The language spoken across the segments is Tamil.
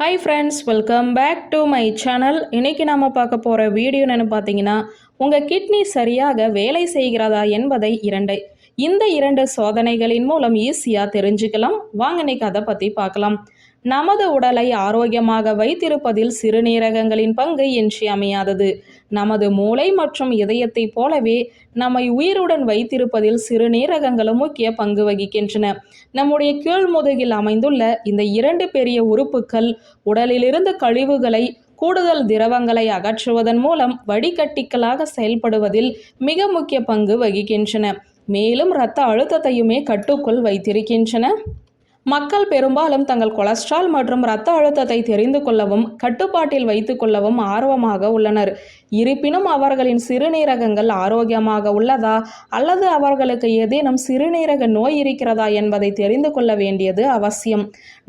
Hi friends welcome back to my channel இன்றைக்கி நம்ம பார்க்க போகிற வீடியோ பார்த்தீங்கன்னா உங்கள் கிட்னி சரியாக வேலை செய்கிறதா என்பதை இரண்டு. இந்த இரண்டு சோதனைகளின் மூலம் ஈஸியாக தெரிஞ்சுக்கலாம். வாங்க இன்னைக்கு அதை பற்றி பார்க்கலாம். நமது உடலை ஆரோக்கியமாக வைத்திருப்பதில் சிறுநீரகங்களின் பங்கு இன்றியமையாதது நமது மூளை மற்றும் இதயத்தைப் போலவே நம்மை உயிருடன் வைத்திருப்பதில் சிறுநீரகங்களும் முக்கிய பங்கு வகிக்கின்றன. நம்முடைய கீழ்முதுகில் அமைந்துள்ள இந்த இரண்டு பெரிய உறுப்புகள் உடலிலிருந்து கழிவுகளை கூடுதல் திரவங்களை அகற்றுவதன் மூலம் வடிகட்டிகளாக செயல்படுவதில் மிக முக்கிய பங்கு வகிக்கின்றன. மேலும் இரத்த அழுத்தத்தையுமே கட்டுக்குள் வைத்திருக்கின்றன. மக்கள் பெரும்பாலும் தங்கள் கொலஸ்ட்ரால் மற்றும் இரத்த அழுத்தத்தை தெரிந்து கொள்ளவும் கட்டுப்பாட்டில் வைத்துக் கொள்ளவும் ஆர்வமாக உள்ளனர். இருப்பினும் அவர்களின் சிறுநீரகங்கள் ஆரோக்கியமாக உள்ளதா அல்லது அவர்களுக்கு ஏதேனும் சிறுநீரக நோய் இருக்கிறதா என்பதை தெரிந்து கொள்ள வேண்டியது அவசியம்.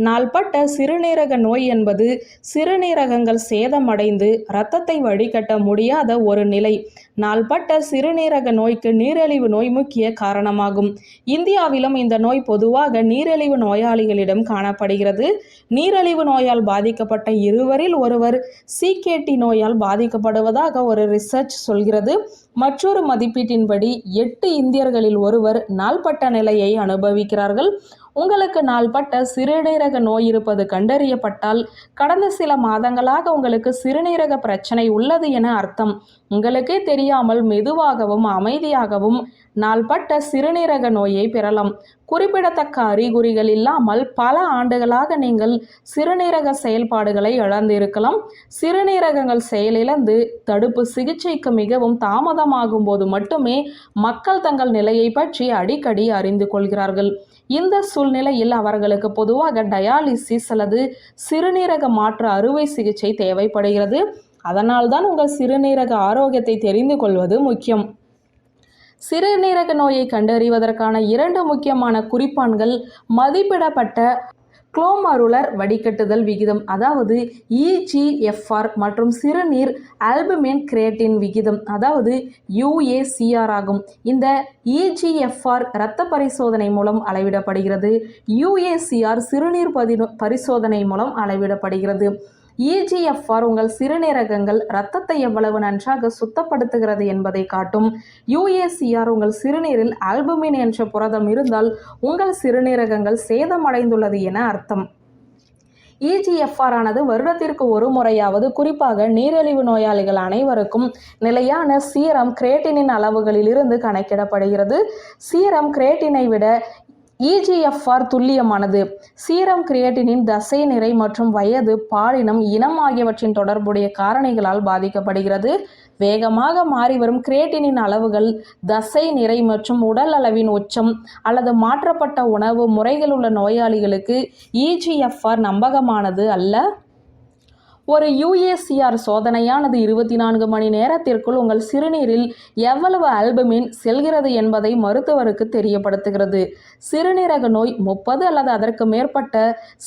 நாள்பட்ட சிறுநீரக நோய் என்பது சிறுநீரகங்கள் சேதமடைந்து இரத்தத்தை வடிகட்ட முடியாத ஒரு நிலை. நாள்பட்ட சிறுநீரக நோய்க்கு நீரிழிவு நோய் முக்கிய காரணமாகும். இந்தியாவிலும் இந்த நோய் பொதுவாக நீரிழிவு நோயாளிகளிடம் காணப்படுகிறது. நீரிழிவு நோயால் பாதிக்கப்பட்ட இருவரில் ஒருவர் சிகேடி நோயால் பாதிக்கப்படுவதாக ஒரு ரிசர்ச் சொல்கிறது. மற்றொரு மதிப்பீட்டின்படி எட்டு இந்தியர்களில் ஒருவர் நாள்பட்ட நிலையை அனுபவிக்கிறார்கள். உங்களுக்கு நாள்பட்ட சிறுநீரக நோய் இருப்பது கண்டறியப்பட்டால் கடந்த சில மாதங்களாக உங்களுக்கு சிறுநீரக பிரச்சனை உள்ளது என அர்த்தம். உங்களுக்கே தெரியாமல் மெதுவாகவும் அமைதியாகவும் நாள்பட்ட சிறுநீரக நோயை பெறலாம். குறிப்பிடத்தக்க அறிகுறிகள் இல்லாமல் பல ஆண்டுகளாக நீங்கள் சிறுநீரக செயல்பாடுகளை இழந்திருக்கலாம். சிறுநீரகங்கள் செயலிழந்து தடுப்பு சிகிச்சைக்கு மிகவும் தாமதமாகும் போது மட்டுமே மக்கள் தங்கள் நிலையை பற்றி அடிக்கடி அறிந்து கொள்கிறார்கள். இந்த சூழ்நிலையில் அவர்களுக்கு பொதுவாக டயாலிசிஸ் அல்லது சிறுநீரக மாற்று அறுவை சிகிச்சை தேவைப்படுகிறது. அதனால்தான் உங்கள் சிறுநீரக ஆரோக்கியத்தை தெரிந்து கொள்வது முக்கியம். சிறுநீரக நோயை கண்டறிவதற்கான இரண்டு முக்கியமான குறிப்பான்கள் மதிப்பிடப்பட்ட குளோமருலர் வடிகட்டுதல் விகிதம் அதாவது இஜிஎஃப்ஆர் மற்றும் சிறுநீர் ஆல்புமின் கிரேட்டின் விகிதம் அதாவது யுஏசிஆர் ஆகும். இந்த இஜிஎஃப்ஆர் இரத்த பரிசோதனை மூலம் அளவிடப்படுகிறது. யுஏசிஆர் சிறுநீர் பதி பரிசோதனை மூலம் அளவிடப்படுகிறது. இஜிஎஃப்ஆர் உங்கள் சிறுநீரகங்கள் இரத்தத்தை எவ்வளவு நன்றாக சுத்தப்படுத்துகிறது என்பதை காட்டும். யுஏசிஆர் உங்கள் சிறுநீரில் ஆல்புமின் என்ற புரதம் இருந்தால் உங்கள் சிறுநீரகங்கள் சேதமடைந்துள்ளது என அர்த்தம். இஜிஎஃப்ஆர் ஆனது வருடத்திற்கு ஒரு முறையாவது குறிப்பாக நீரிழிவு நோயாளிகள் அனைவருக்கும் நிலையான சீரம் கிரேட்டினின் அளவுகளில் இருந்து கணக்கிடப்படுகிறது. சீரம் கிரேட்டினை விட இஜிஎஃப்ஆர் துல்லியமானது. சீரம் கிரியேட்டினின் தசை நிறை மற்றும் வயது பாலினம் இனம் ஆகியவற்றின் தொடர்புடைய காரணிகளால் பாதிக்கப்படுகிறது. வேகமாக மாறி வரும் கிரியேட்டினின் அளவுகள் தசை நிறை மற்றும் உடல் அளவின் உச்சம் அல்லது மாற்றப்பட்ட உணவு முறைகள் உள்ள நோயாளிகளுக்கு இஜிஎஃப்ஆர் நம்பகமானது அல்ல. ஒரு யூஏசிஆர் சோதனையானது இருபத்தி நான்கு மணி நேரத்திற்குள் உங்கள் சிறுநீரில் எவ்வளவு ஆல்புமின் செல்கிறது என்பதை மருத்துவருக்கு தெரியப்படுத்துகிறது. சிறுநீரக நோய் முப்பது அல்லது அதற்கு மேற்பட்ட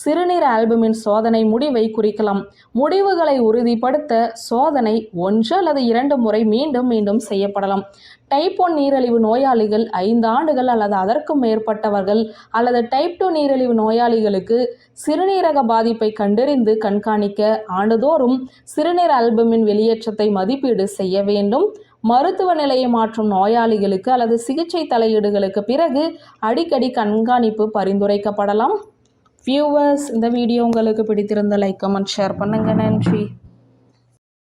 சிறுநீர் ஆல்பமின் சோதனை முடிவை குறிக்கலாம். முடிவுகளை உறுதிப்படுத்த சோதனை ஒன்று அல்லது இரண்டு முறை மீண்டும் மீண்டும் செய்யப்படலாம். டைப் ஒன் நீரிழிவு நோயாளிகள் ஐந்து ஆண்டுகள் அல்லது அதற்கும் மேற்பட்டவர்கள் அல்லது டைப் டூ நீரிழிவு நோயாளிகளுக்கு சிறுநீரக பாதிப்பை கண்டறிந்து கண்காணிக்க ஆண்டுதோறும் சிறுநீர் ஆல்பமின் வெளியேற்றத்தை மதிப்பீடு செய்ய வேண்டும். மருத்துவ நிலையை மாற்றும் நோயாளிகளுக்கு அல்லது சிகிச்சை தலையீடுகளுக்கு பிறகு அடிக்கடி கண்காணிப்பு பரிந்துரைக்கப்படலாம். வியூவர்ஸ் இந்த வீடியோ உங்களுக்கு பிடித்திருந்த லைக் கமெண்ட் ஷேர் பண்ணுங்கள் நன்றி.